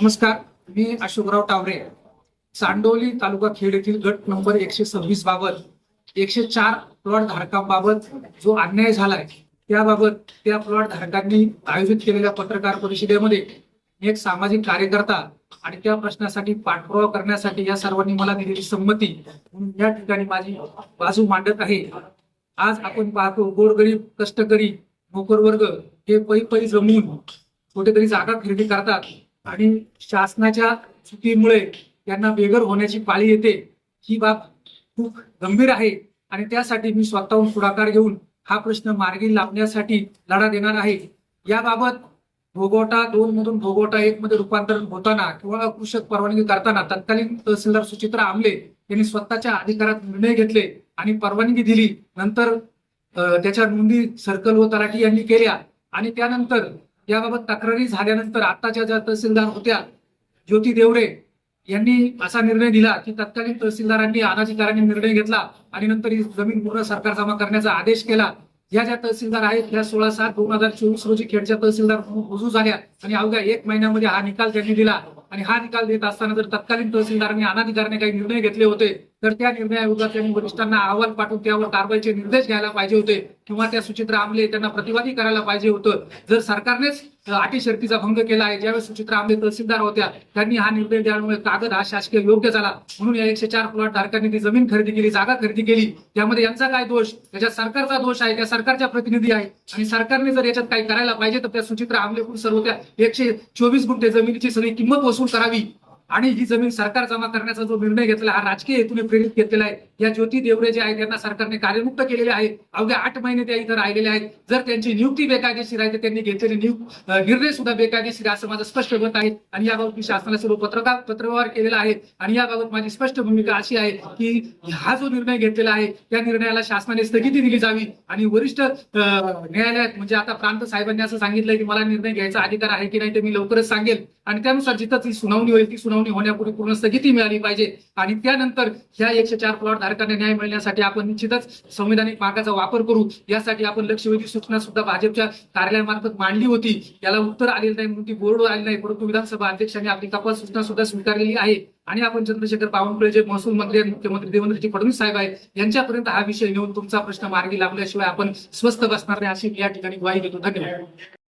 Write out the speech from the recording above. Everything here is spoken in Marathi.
नमस्कार मी अशोकराव टावरे चांडोली तालुका खेड येथील गट नंबर एकशे सव्वीस बाबत एकशे चार प्लॉट धारकांबाबत जो अन्याय झालाय त्याबाबत त्या प्लॉट धारकांनी आयोजित केलेल्या पत्रकार परिषदेमध्ये एक सामाजिक कार्यकर्ता आणि त्या प्रश्नासाठी पाठपुरावा करण्यासाठी या सर्वांनी मला दिलेली संमती म्हणून या ठिकाणी माझी बाजू मांडत आहे. आज आपण पाहतो गोरगरीब कष्टकरी नोकर वर्ग हे पै पै जमून कुठेतरी जागा खरेदी करतात. आणि शासनाच्या चुकीमुळे त्यांना बेघर होण्याची पाळी येते ही बाब खूप गंभीर आहे. आणि त्यासाठी मी स्वतःहून पुढाकार घेऊन हा प्रश्न मार्गी लावण्यासाठी लढा देणार आहे. याबाबत भोगवटा दोन मधून भोगवटा एक मध्ये रूपांतरण होताना किंवा कृषक परवानगी करताना तत्कालीन तहसीलदार सुचित्रा आमले यांनी स्वतःच्या अधिकारात निर्णय घेतले आणि परवानगी दिली. नंतर त्याच्या नोंदी सर्कल व तलाठी यांनी केल्या आणि त्यानंतर याबाबत तक्रारी झाल्यानंतर आताच्या ज्या तहसीलदार होत्या ज्योती देवरे यांनी असा निर्णय दिला की तत्कालीन तहसीलदारांनी अनाधिकाऱ्यांनी निर्णय घेतला आणि नंतर ही जमीन पूर्ण सरकार जमा करण्याचा आदेश केला. या ज्या तहसीलदार आहेत त्या सोळा सात दोन हजार चोवीस रोजी खेडच्या तहसीलदार रुजू झाल्या आणि अवघ्या एक महिन्यामध्ये हा निकाल त्यांनी दिला. आणि हा निकाल देत असताना जर तत्कालीन तहसीलदारांनी अनाधिकाराने काही निर्णय घेतले होते तर त्या निर्णयाविरोधात त्यांनी वरिष्ठांना अहवाल पाठवून त्यावर कारवाईचे निर्देश घ्यायला पाहिजे होते किंवा त्या सुचित्रा आमले त्यांना प्रतिवादी करायला पाहिजे होतं. जर सरकारनेच अटी शर्तीचा भंग केला आहे. ज्यावेळेस सुचित्रा आंबे तहसीलदार होत्या त्यांनी हा निर्णय द्यामुळे कागद हा शासकीय योग्य झाला. म्हणून या एकशे चार प्लॉट धारकांनी ती जमीन खरेदी केली जागा खरेदी केली. त्यामध्ये यांचा काय दोष? त्याच्यात सरकारचा दोष आहे त्या सरकारच्या प्रतिनिधी आहे. आणि सरकारने जर याच्यात काही करायला पाहिजे तर त्या सुचित्रा आमलेकून सर्व त्या एकशे चोवीस गुंठे जमिनीची सगळी किंमत वसूल करावी. आणि ही जमीन सरकार जमा करण्याचा जो निर्णय घेतला हा राजकीय हेतूने प्रेरित घेतलेला आहे. या ज्योती देवरे जे आहेत त्यांना सरकारने कार्यमुक्त केलेले आहे. अवघ्या आठ महिने त्या इथं राहिलेले आहेत. जर त्यांची नियुक्ती बेकायदेशीर आहे तर त्यांनी घेतलेले निर्णय सुद्धा बेकायदेशीर आहे असं माझं स्पष्ट मत आहे. आणि याबाबत मी शासनाला सर्व पत्रकार पत्रव्यवहार केलेला आहे. आणि याबाबत माझी स्पष्ट भूमिका अशी आहे की हा जो निर्णय घेतलेला आहे त्या निर्णयाला शासनाने स्थगिती दिली जावी. आणि वरिष्ठ न्यायालयात म्हणजे आता प्रांत साहेबांनी असं सांगितलंय की मला निर्णय घ्यायचा अधिकार आहे की नाही ते मी लवकरच सांगेल. आणि त्यानुसार जिथं ती सुनावणी होईल ती सुनावणी होण्यापूर्वी पूर्ण स्थगिती मिळाली पाहिजे. आणि त्यानंतर ह्या एकशे चार प्लॉट धारकांना न्याय मिळण्यासाठी आपण निश्चितच संविधानिक मार्गाचा वापर करू. यासाठी आपण लक्षवेधी सूचना सुद्धा भाजपच्या कार्यालयामार्फत मांडली होती. याला उत्तर आलेलं नाही म्हणून ती बोर्डवर आली नाही. परंतु विधानसभा अध्यक्षांनी आपली तपास सूचना सुद्धा स्वीकारलेली आहे. आणि आपण चंद्रशेखर बावनकुळे जे महसूल मंत्री आणि मुख्यमंत्री देवेंद्रजी फडणवीस साहेब आहे यांच्यापर्यंत हा विषय नेऊन तुमचा प्रश्न मार्गी लागल्याशिवाय आपण स्वस्थ बसणार नाही अशी या ठिकाणी ग्वाही देतो. धन्यवाद.